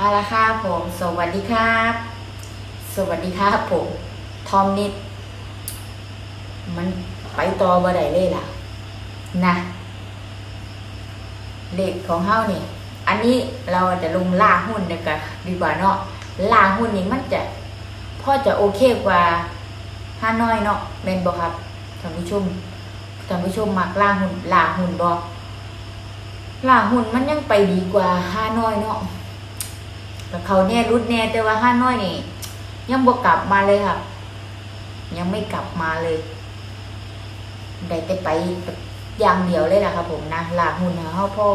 เอาละครับผมสวัสดีครับ สวัสดีครับผมทอมนิด มันไปต่อบ่ได้เลยล่ะ นะเลขของเฮานี่ อันนี้เราจะลงล่าหุ้นเดียวกันดีกว่าเนาะล่าหุ้นนี่มันจะพ่อจะโอเคกว่าห้าน้อยเนาะแม่นบ่ครับท่านผู้ชมท่านผู้ชมมักล่าหุ้นล่าหุ้นบ่ล่าหุ้นมันยังไปดีกว่าห้าน้อยเนาะ แต่เขาแน่รุดแน่แต่ว่าห้าน้อยนี่ ยังบ่กลับมาเลยครับยังไม่กลับมาเลย ได้แต่ไปอย่างเดียวเลยล่ะครับผมนะลาหุ่นหาพ่อพ่อ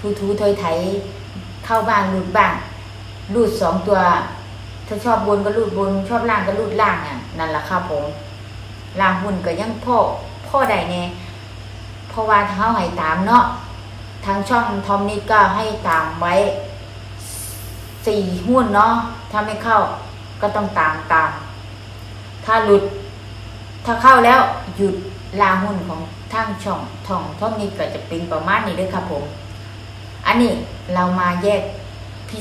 ทูทูเทยไถเข้าบ้านรูดบ้างรูดสองตัว ถ้าชอบบนก็รูดบน ชอบล่างก็รูดล่างอะนั่นแหละครับผมลาหุ่นก็ยังพ่อพ่อใดแน่เพราะว่าเท้าให้ตามเนาะทางช่องทอมนี่ก็ให้ตามไว้ สี่หุ้นเนาะถ้าไม่เข้าก็ต้องตามตาม ถ้าหลุด ถ้าเข้าแล้วหยุดลาหุ้นของทางช่องท่องท่องนี้ก็จะเป็นประมาณนี้เด้วยครับผม อันนี้เรามาแยกพิ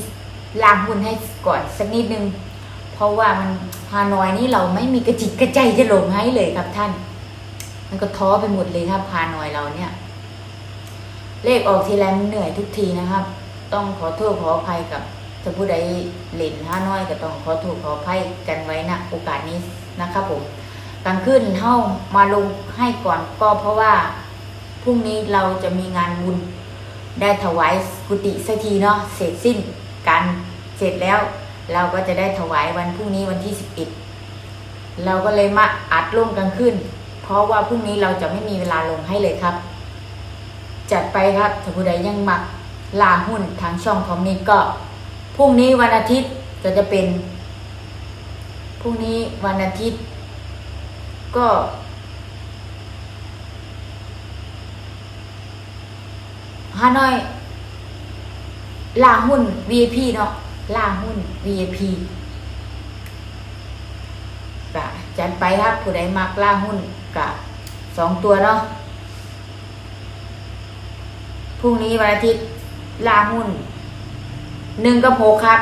ลาหุ้นให้ก่อนสักนิดนึง เพราะว่ามันฮานอยนี่เราไม่มีกระจิตกระใจจะลงให้เลยครับท่าน มันก็ท้อไปหมดเลยครับฮานอยเราเนี่ย เลขออกทีไรมันเหนื่อยทุกทีนะครับ ต้องขอโทษขออภัยกับ ถ้าผู้ใดเล่นฮาน้อยก็ต้องขอโทษขออภัยกันไว้นะโอกาสนี้นะครับผมกลางคืนเฮ้ามาลงให้ก่อนก็เพราะว่าพรุ่งนี้เราจะมีงานบุญได้ถวายกุฏิสักทีเนาะเสร็จสิ้นการเสร็จแล้ว เราก็จะได้ถวายวันพรุ่งนี้วันที่สิบเอ็ดเราก็เลยมาอัดลงกลางคืนเพราะว่าพรุ่งนี้เราจะไม่มีเวลาลงให้เลยครับ จัดไปครับถ้าผู้ใดยังมักลาหุ้นทางช่องของนี้ก็ พรุ่งนี้วันอาทิตย์ก็จะเป็น พรุ่งนี้วันอาทิตย์ ก็ ฮานอย ล่าหุ้น VIP เนาะ ล่าหุ้น VIP กะจัดไปครับผู้ใดมักล่าหุ้นกะสองตัวเนาะ พรุ่งนี้วันอาทิตย์ล่าหุ้น หนึ่งกับหกครับ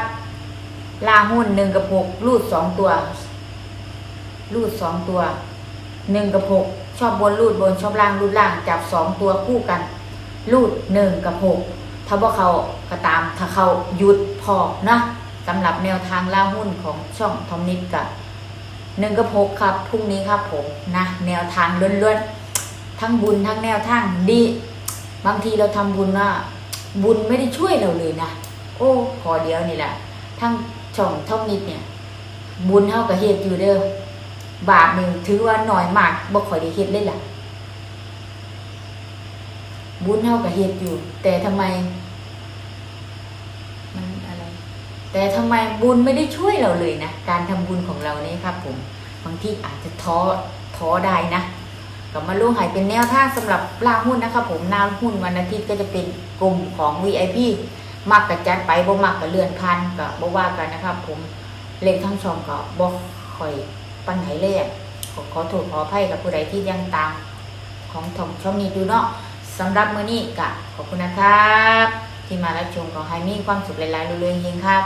ล่าหุ้นหนึ่งกับหกรูดสองตัว รูดสองตัวหนึ่งกับหกชอบบนรูดบนชอบล่างรูดล่างจับสองตัวคู่กัน รูดหนึ่งกับหกถ้าว่าเขาก็ตามถ้าเขาหยุดพอนะสำหรับแนวทางล่าหุ้นของช่องทอมนิดกับหนึ่งกับหกครับพรุ่งนี้ครับผมนะแนวทางล้วนๆทั้งบุญทั้งแนวทางดี บางทีเราทำบุญว่าบุญไม่ได้ช่วยเราเลยนะ โอ้ขอเดียวนี่แหละทั้งช่องท่อมนิดเนี่ย บุญเท่ากับเหตุอยู่เด้อบาปหนึ่งถือว่าหน่อยมากบ่ค่อยได้เฮ็ดเลยล่ะ บุญเท่ากับเฮ็ดอยู่ แต่ทำไม มันอะไร แต่ทำไมบุญไม่ได้ช่วยเราเลยนะ การทำบุญของเรานี่ครับผม บางทีอาจจะท้อท้อได้นะก็มาลงใหายเป็นแนวทางสำหรับล่าหุ้นนะครับผมนาหุ้นวันอาทิตย์ก็จะเป็นกลุ่มของ VIP มักกระจัดไปบ่มักกับเลื่อนพันก็บ่ว่ากันนะครับ ผมเลขทั้งช่องก็บ่ค่อยปันไหนเลยขอขอโทษขออภัยกับผู้ใดที่ยังตาม ของทองช่องนี้ดูเนาะสำหรับมื้อนี้ก็ขอบคุณนะครับ ที่มารับชมขอให้มีความสุขหลายๆเรื่อยๆเฮงครับ